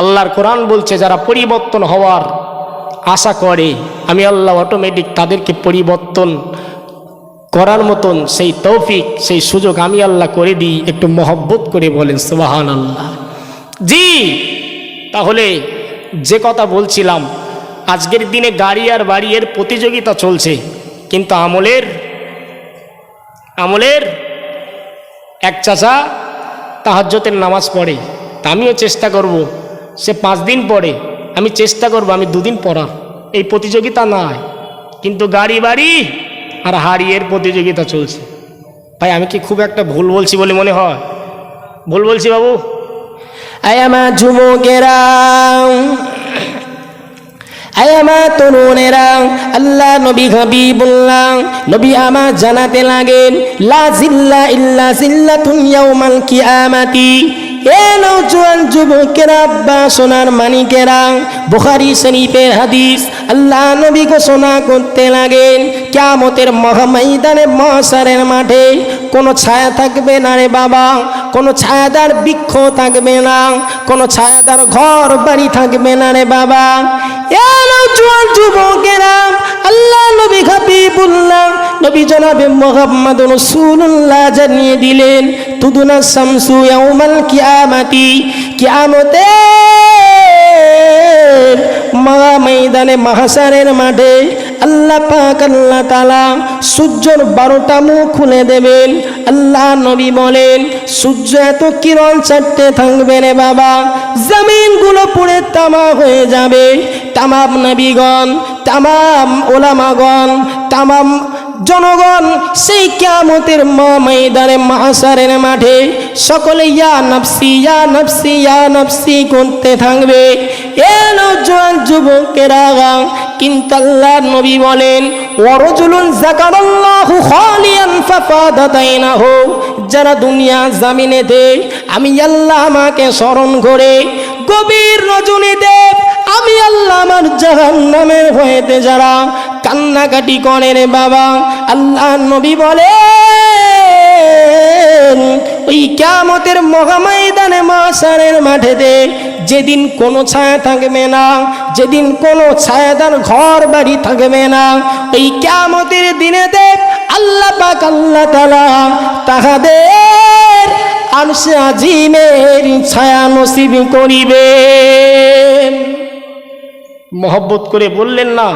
আল্লাহর কোরআন বলছে, যারা পরিবর্তন হওয়ার আশা করে, আমি আল্লাহ অটোমেটিক তাদেরকে পরিবর্তন করার মতন সেই তৌফিক, সেই সুযোগ আমি আল্লাহ করে দিই, একটু মহব্বত করে বলেন সুবাহান আল্লাহ জি, তাহলে যে কথা বলছিলাম, আজকের দিনে গাড়ি আর বাড়ি এর প্রতিযোগিতা চলছে, কিন্তু আমলের আমলের এক চাচা তাহাজ্যতের নামাজ পড়ে, তা আমিও চেষ্টা করব। সে পাঁচ দিন পড়ে আমি চেষ্টা করব, আমি দুদিন পড়ার। এই প্রতিযোগিতা নয় কিন্তু গাড়ি বাড়ি আর হাড়িয়ের প্রতিযোগিতা চলছে। ভাই, আমি কি খুব একটা ভুল বলছি বলে মনে হয়? ভুল বলছি বাবু? আয়ামা যুবকেরা আয়ামা তরুণেরা আল্লাহ নবী হাবিবুল্লাহ। নবী আমার জানাতে লাগেন, লা জিল্লা ইল্লা জিল্লাতুন ইয়াউমাল কিয়ামাতি। এ নৌজওয়ান যুবকেরা বা সোনার মানিকেরা। বুখারি শরীফের হাদিস, আল্লাহ নবী ঘোষণা করতে লাগেন, কিয়ামতের মহাময়দানে মহাসারের মাঠে কোনো ছায়া থাকবে না রে বাবা, কোনো ছায়াদার বৃক্ষ থাকবে না, কোনো ছায়াদার ঘর বাড়ি থাকবে না রে বাবা। এ নওজোয়ান যুবকেরা নবী জনাবে মোহাম্মদ রাসূলুল্লাহ জানিয়ে দিলেন, তুদুনা শামসু ইয়াউমাল কিয়ামাতি কিয়ামতে মহা ময়দানে মহাসারের মাঠে আল্লাহ পাক, আল্লাহ তালা সূর্যর বারোটা মুখ খুলে দেবেন। আল্লাহ নবী বলেন, সূর্য এত কিরণ চারটে থাকবে রে বাবা, জমিনগুলো পুড়ে তামা হয়ে যাবে। তামাম নবীগণ, তামাম ওলামাগণ, তামাম জনগণ, সেই কিয়ামতের মা ময়দানে মহাসারের মাঠে সকলে ইয়া নফসি ইয়া নফসি ইয়া নফসি করতে থাকবে। এ নওজোয়ান যুবকেরা, কিন্তু আল্লাহ নবী বলেন, ওয়ারজুলুন যাকারাল্লাহু খালিয়ান ফাফাদাত আইনাহু যারা দুনিয়া জামিনেতে আমি আল্লাহ আমাকে স্মরণ করে, গভীর রজনীতে আমি আল্লাহ আমার জাহান্নামের ভয়েতে যারা কান্নাকাটি করে রে বাবা। আল্লাহ নবী বলে ওই কিয়ামতের মহাময়দানে মাসারের মাঠেতে যেদিন কোনো ছায়া থাকবে না, যেদিন কোনো ছায়াদার ঘর বাড়ি থাকবে না, ওই কিয়ামতের দিনেতে আল্লাহ পাক আল্লাহ তালা তাহাদের আনসে আজিমের ছায়া নসিব করিবে মহব্বত করে বললেন না